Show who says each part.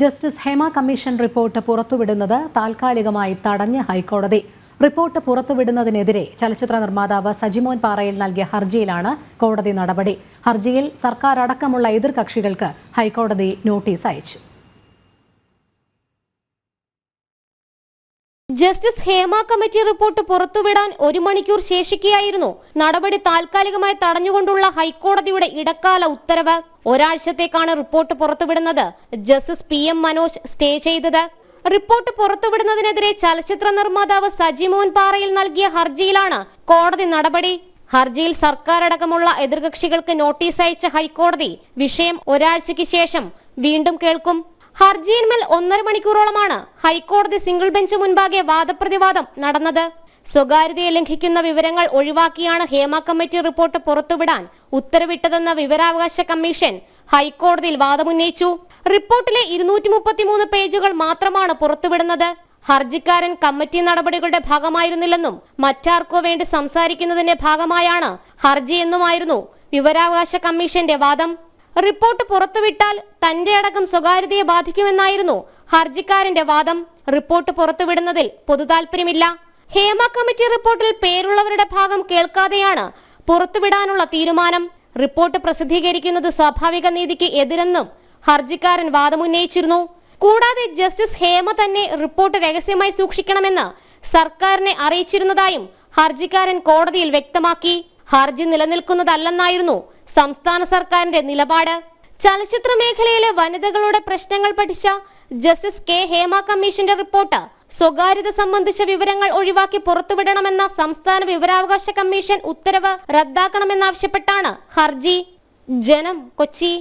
Speaker 1: Justice Hema commission report പുറത്തുവിടുന്നത് താൽക്കാലികമായി തടഞ്ഞ ഹൈക്കോടതി. റിപ്പോർട്ട് പുറത്തുവിടുന്നതിനെതിരെ ചലച്ചിത്ര നിർമ്മാതാവ് സജിമോൻ പാറയിൽ നൽകിയ ഹർജിയിലാണ് കോടതി നടപടി. ഹർജിയിൽ സർക്കാർ അടക്കമുള്ള എതിർകക്ഷികൾക്ക് ഹൈക്കോടതി നോട്ടീസ് അയച്ചു.
Speaker 2: ജസ്റ്റിസ് ഹേമ കമ്മിറ്റി റിപ്പോർട്ട് പുറത്തുവിടാൻ ഒരു മണിക്കൂർ ശേഷിക്കുകയായിരുന്നു നടപടി താൽക്കാലികമായി തടഞ്ഞുകൊണ്ടുള്ള ഹൈക്കോടതിയുടെ ഇടക്കാല ഉത്തരവ്. ഒരാഴ്ചത്തേക്കാണ് report പുറത്തുവിടുന്നത്. Justice P M Manoj stay ചെയ്തത്. റിപ്പോർട്ട് പുറത്തുവിടുന്നതിനെതിരെ ചലച്ചിത്ര നിർമ്മാതാവ് സജിമോൻ പാറയിൽ നൽകിയ ഹർജിയിലാണ് കോടതി നടപടി. ഹർജിയിൽ സർക്കാർ അടക്കമുള്ള എതിർകക്ഷികൾക്ക് നോട്ടീസ് അയച്ച ഹൈക്കോടതി വിഷയം ഒരാഴ്ചയ്ക്ക് ശേഷം വീണ്ടും കേൾക്കും. ഹർജിയിന്മേൽ ഒന്നര മണിക്കൂറോളമാണ് ഹൈക്കോടതി സിംഗിൾ ബെഞ്ച് മുൻപാകെ വാദപ്രതിവാദം നടന്നത്. സ്വകാര്യതയെ ലംഘിക്കുന്ന വിവരങ്ങൾ ഒഴിവാക്കിയാണ് ഹേമ കമ്മിറ്റി റിപ്പോർട്ട് പുറത്തുവിടാൻ ഉത്തരവിട്ടതെന്ന വിവരാവകാശ കമ്മീഷൻ ഹൈക്കോടതിയിൽ വാദമുന്നയിച്ചു. റിപ്പോർട്ടിലെ ഇരുന്നൂറ്റി മുപ്പത്തിമൂന്ന് പേജുകൾ മാത്രമാണ് പുറത്തുവിടുന്നത്. ഹർജിക്കാരൻ കമ്മിറ്റി നടപടികളുടെ ഭാഗമായിരുന്നില്ലെന്നും മറ്റാർക്കോ വേണ്ടി സംസാരിക്കുന്നതിന്റെ ഭാഗമായാണ് ഹർജിയെന്നുമായിരുന്നു വിവരാവകാശ കമ്മീഷന്റെ വാദം. റിപ്പോർട്ട് പുറത്തുവിട്ടാൽ തന്റെ അടക്കം സ്വകാര്യതയെ ബാധിക്കുമെന്നായിരുന്നു ഹർജിക്കാരന്റെ വാദം. റിപ്പോർട്ട് പുറത്തുവിടുന്നതിൽ പൊതുതാൽപര്യമില്ല ഹേമ കമ്മിറ്റി റിപ്പോർട്ടിൽ പേരുള്ളവരുടെ ഭാഗം കേൾക്കാതെയാണ് പുറത്തുവിടാനുള്ള തീരുമാനം. റിപ്പോർട്ട് പ്രസിദ്ധീകരിക്കുന്നത് സ്വാഭാവിക നീതിക്ക് എതിരെന്നും ഹർജിക്കാരൻ വാദമുന്നയിച്ചിരുന്നു. കൂടാതെ ജസ്റ്റിസ് ഹേമ തന്നെ റിപ്പോർട്ട് രഹസ്യമായി സൂക്ഷിക്കണമെന്ന് സർക്കാരിനെ അറിയിച്ചിരുന്നതായും ഹർജിക്കാരൻ കോടതിയിൽ വ്യക്തമാക്കി. ഹർജി നിലനിൽക്കുന്നതല്ലെന്നായിരുന്നു സംസ്ഥാന സർക്കാരിന്റെ നിലപാട്. ചലച്ചിത്ര മേഖലയിലെ വനിതകളുടെ പ്രശ്നങ്ങൾ പഠിച്ച ജസ്റ്റിസ് കെ ഹേമ കമ്മീഷന്റെ റിപ്പോർട്ട് സ്വകാര്യത സംബന്ധിച്ച വിവരങ്ങൾ ഒഴിവാക്കി പുറത്തുവിടണമെന്ന സംസ്ഥാന വിവരാവകാശ കമ്മീഷൻ ഉത്തരവ് റദ്ദാക്കണമെന്നാവശ്യപ്പെട്ടാണ് ഹർജി. ജനം കൊച്ചി.